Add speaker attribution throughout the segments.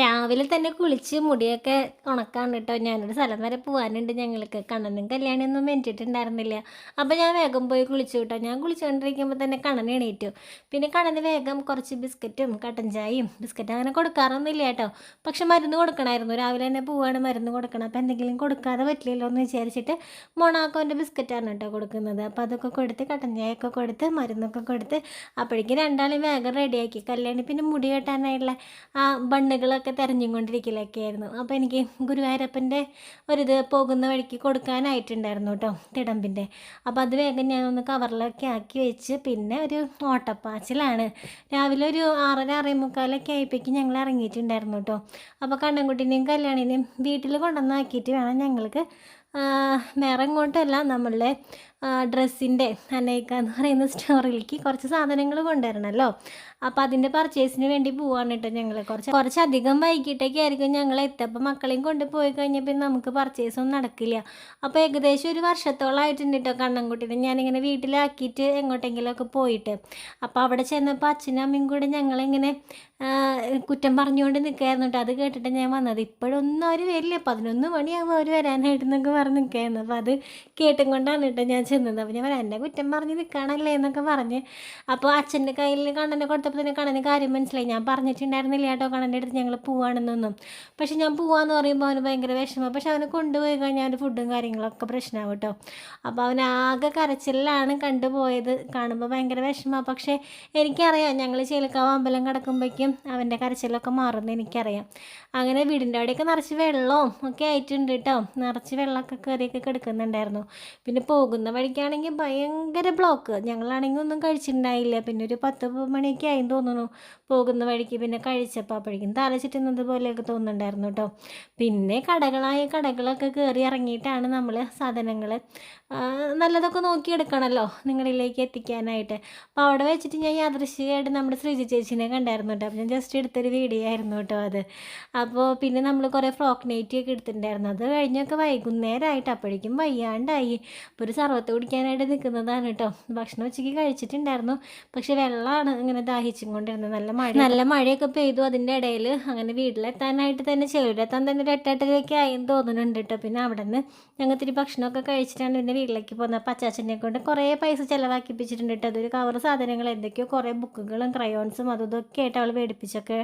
Speaker 1: രാവിലെ തന്നെ കുളിച്ച് മുടിയൊക്കെ ഉണക്കാണ് കേട്ടോ. ഞാനൊരു സ്ഥലം വരെ പോകാനുണ്ട് ഞങ്ങൾക്ക്. കണ്ണനും കല്യാണിയൊന്നും മെനിച്ചിട്ടുണ്ടായിരുന്നില്ല അപ്പോൾ ഞാൻ വേഗം പോയി കുളിച്ചു കേട്ടോ. ഞാൻ കുളിച്ചുകൊണ്ടിരിക്കുമ്പോൾ തന്നെ കണ്ണൻ എണീറ്റു. പിന്നെ കണ്ണന് വേഗം കുറച്ച് ബിസ്ക്കറ്റും കട്ടൻ ചായയും ബിസ്ക്കറ്റ് അങ്ങനെ കൊടുക്കാറൊന്നുമില്ല കേട്ടോ. പക്ഷെ മരുന്ന് കൊടുക്കണമായിരുന്നു. രാവിലെ തന്നെ പോവാണ് മരുന്ന് കൊടുക്കണം. അപ്പോൾ എന്തെങ്കിലും കൊടുക്കാതെ പറ്റില്ലല്ലോ എന്ന് വിചാരിച്ചിട്ട് മൊണാക്കോന്റെ ബിസ്ക്കറ്റാണ് കേട്ടോ കൊടുക്കുന്നത്. അപ്പോൾ അതൊക്കെ കൊടുത്ത് കട്ടൻ ചായയൊക്കെ കൊടുത്ത് മരുന്നൊക്കെ കൊടുത്ത് അപ്പോഴേക്കും രണ്ടാളും വേഗം റെഡിയാക്കി കല്യാണി പിന്നെ മുടി കെട്ടാനായിട്ടുള്ള ആ ബണ്ണുകളൊക്കെ തിരഞ്ഞും തെരഞ്ഞുകൊണ്ടിരിക്കലൊക്കെയായിരുന്നു. അപ്പോൾ എനിക്ക് ഗുരുവായൂരപ്പന്റെ ഒരിത് പോകുന്ന വഴിക്ക് കൊടുക്കാനായിട്ടുണ്ടായിരുന്നു കേട്ടോ തിടമ്പിന്റെ. അപ്പോൾ അത് വേഗം ഞാനൊന്ന് കവറിലൊക്കെ ആക്കി വെച്ച് പിന്നെ ഒരു ഓട്ടപ്പാച്ചിലാണ്. രാവിലെ ഒരു ആറര ആറേ മുക്കാലൊക്കെ ആയപ്പോഴേക്കും ഞങ്ങൾ ഇറങ്ങിയിട്ടുണ്ടായിരുന്നു കേട്ടോ അപ്പോൾ കണ്ണൻകുട്ടീനെയും കല്യാണിനെയും വീട്ടിൽ കൊണ്ടുവന്നാക്കിയിട്ട് വേണം ഞങ്ങൾക്ക് വേറെ ഇങ്ങോട്ടല്ല നമ്മളുടെ ഡ്രസ്സിന്റെ അനേക്ക എന്ന് പറയുന്ന സ്റ്റോറിലേക്ക് കുറച്ച് സാധനങ്ങൾ കൊണ്ടുവരണമല്ലോ. അപ്പോൾ അതിന്റെ പർച്ചേസിന് വേണ്ടി പോവാണ് കേട്ടോ ഞങ്ങൾ കുറച്ച് കുറച്ചധികം വൈകിട്ടൊക്കെ ആയിരിക്കും ഞങ്ങൾ എത്തപ്പോൾ മക്കളെയും കൊണ്ട് പോയി കഴിഞ്ഞാൽ പിന്നെ നമുക്ക് പർച്ചേസൊന്നും നടക്കില്ല. അപ്പോൾ ഏകദേശം ഒരു വർഷത്തോളമായിട്ടുണ്ട് കേട്ടോ കണ്ണൻകുട്ടീനെ. ഞാനിങ്ങനെ വീട്ടിലാക്കിയിട്ട് എങ്ങോട്ടെങ്കിലുമൊക്കെ പോയിട്ട്. അപ്പോൾ അവിടെ ചെന്നപ്പോൾ അച്ഛനും അമ്മയും കൂടെ ഞങ്ങളിങ്ങനെ കുറ്റം പറഞ്ഞുകൊണ്ട് നിൽക്കായിരുന്നു കേട്ടോ. അത് കേട്ടിട്ട് ഞാൻ വന്നത്. ഇപ്പോഴൊന്നും അവർ വരില്ല. പതിനൊന്ന് മണിയാകുമ്പോൾ അവർ വരാനായിട്ട് പറഞ്ഞ് നിൽക്കുകയെന്ന് അപ്പോൾ അത് കേട്ടും കൊണ്ടാണ് കേട്ടോ ഞാൻ ചെന്നത്. അപ്പോൾ ഞാൻ എന്നെ കുറ്റം പറഞ്ഞ് നിൽക്കണല്ലേ? എന്നൊക്കെ പറഞ്ഞ്. അപ്പോൾ അച്ഛന്റെ കയ്യിൽ കണ്ണനെ കൊടുത്തപ്പോൾ തന്നെ കണ്ണന് കാര്യം മനസ്സിലായി. ഞാൻ പറഞ്ഞിട്ടുണ്ടായിരുന്നില്ല കേട്ടോ കണ്ണന്റെ അടുത്ത് ഞങ്ങൾ പോവാണെന്നൊന്നും. പക്ഷെ ഞാൻ പോവാന്ന് പറയുമ്പോൾ അവന് ഭയങ്കര വിഷമം. പക്ഷെ അവനെ കൊണ്ടുപോയി കഴിഞ്ഞാൽ അവന്റെ ഫുഡും കാര്യങ്ങളൊക്കെ പ്രശ്നമാവും കേട്ടോ. അപ്പോൾ അവൻ ആകെ കരച്ചിലാണ് കണ്ടുപോയത് കാണുമ്പോൾ ഭയങ്കര വിഷമമാണ്. പക്ഷേ എനിക്കറിയാം ഞങ്ങൾ ചേലക്കാവ് അമ്പലം കിടക്കുമ്പോഴേക്കും അവന്റെ കരച്ചിലൊക്കെ മാറുമെന്ന് എനിക്കറിയാം. അങ്ങനെ വീടിന്റെ അവിടെയൊക്കെ നിറച്ച് വെള്ളവും ഒക്കെ ആയിട്ടുണ്ട് കേട്ടോ. നിറച്ച് വെള്ളമൊക്കെ കയറിയൊക്കെ കിടക്കുന്നുണ്ടായിരുന്നു. പിന്നെ പോകുന്ന വഴിക്കാണെങ്കിൽ ഭയങ്കര ബ്ലോക്ക് ഞങ്ങളാണെങ്കിൽ ഒന്നും കഴിച്ചിട്ടുണ്ടായില്ല. പിന്നെ ഒരു പത്ത് മണിയൊക്കെ ആയി തോന്നുന്നു പോകുന്ന വഴിക്ക്. പിന്നെ കഴിച്ചപ്പോൾ അപ്പോഴേക്കും തല പോലെയൊക്കെ തോന്നുന്നുണ്ടായിരുന്നു കേട്ടോ. പിന്നെ കടകളായ കടകളൊക്കെ കയറി ഇറങ്ങിയിട്ടാണ് നമ്മൾ സാധനങ്ങൾ നല്ലതൊക്കെ നോക്കിയെടുക്കണമല്ലോ നിങ്ങളിലേക്ക് എത്തിക്കാനായിട്ട്. അപ്പോൾ അവിടെ വെച്ചിട്ട് ഞാൻ യാദൃശികമായിട്ട് നമ്മുടെ ശ്രീജി ചേച്ചിനെ കണ്ടായിരുന്നു കേട്ടോ. ഞാൻ ജസ്റ്റ് എടുത്തൊരു വീഡിയോ ആയിരുന്നു കേട്ടോ അത്. അപ്പോൾ പിന്നെ നമ്മൾ കുറേ ഫ്രോക്ക് നൈറ്റി ഒക്കെ എടുത്തിട്ടുണ്ടായിരുന്നു. അത് കഴിഞ്ഞൊക്കെ വൈകുന്നേരമായിട്ട് അപ്പോഴേക്കും വയ്യാണ്ടായി. അപ്പോൾ ഒരു സർവത്ത് കുടിക്കാനായിട്ട് നിൽക്കുന്നതാണ് കേട്ടോ. ഭക്ഷണം ഉച്ചയ്ക്ക് കഴിച്ചിട്ടുണ്ടായിരുന്നു. പക്ഷേ വെള്ളമാണ് ഇങ്ങനെ ദാഹിച്ചും കൊണ്ടിരുന്നത് നല്ല മഴ നല്ല മഴയൊക്കെ പെയ്തു അതിന്റെ ഇടയിൽ. അങ്ങനെ വീട്ടിലെത്താനായിട്ട് തന്നെ ചെവിടെത്താൻ തന്നെ ഒരു എട്ടെട്ടരയൊക്കെ ആയെന്ന് തോന്നുന്നുണ്ട് കേട്ടോ. പിന്നെ അവിടെ നിന്ന് ഞങ്ങൾ ഇത്തിരി ഭക്ഷണമൊക്കെ കഴിച്ചിട്ടാണ് പിന്നെ വീട്ടിലേക്ക് പോകുന്നത്. പച്ചാച്ചനെ കൊണ്ട് കുറേ പൈസ ചിലവാക്കിപ്പിച്ചിട്ടുണ്ട് കേട്ടോ. അതൊരു കവർ സാധനങ്ങൾ എന്തൊക്കെയോ കുറേ ബുക്കുകളും ക്രയോൺസും അതും ഇതൊക്കെ ആയിട്ട് അവൾ മേടിപ്പിച്ചൊക്കെ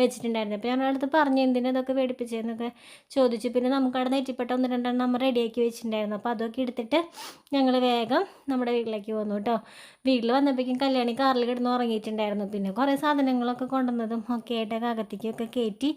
Speaker 1: വെച്ചിട്ടുണ്ടായിരുന്നു. അപ്പോൾ ഞാൻ അവളടുത്ത് പറഞ്ഞു എന്തിനാ ഇതൊക്കെ മേടിപ്പിച്ചതെന്നൊക്കെ ചോദിച്ചു. പിന്നെ നമുക്ക് അവിടെ നെറ്റിപ്പെട്ട ഒന്ന് രണ്ടെണ്ണം റെഡിയാക്കി വെച്ചിട്ടുണ്ടായിരുന്നു. അപ്പോൾ അതൊക്കെ എടുത്തിട്ട് ഞങ്ങൾ വേഗം നമ്മുടെ വീട്ടിലേക്ക് വന്നു കേട്ടോ വീട്ടിൽ വന്നപ്പോഴേക്കും കല്യാണി കാറിൽ കിടന്ന് ഉറങ്ങിയിട്ടുണ്ടായിരുന്നു. പിന്നെ കുറേ സാധനങ്ങളൊക്കെ കൊണ്ടുവന്നതും ഒക്കെ ആയിട്ട് അകത്തേക്കൊക്കെ കയറ്റി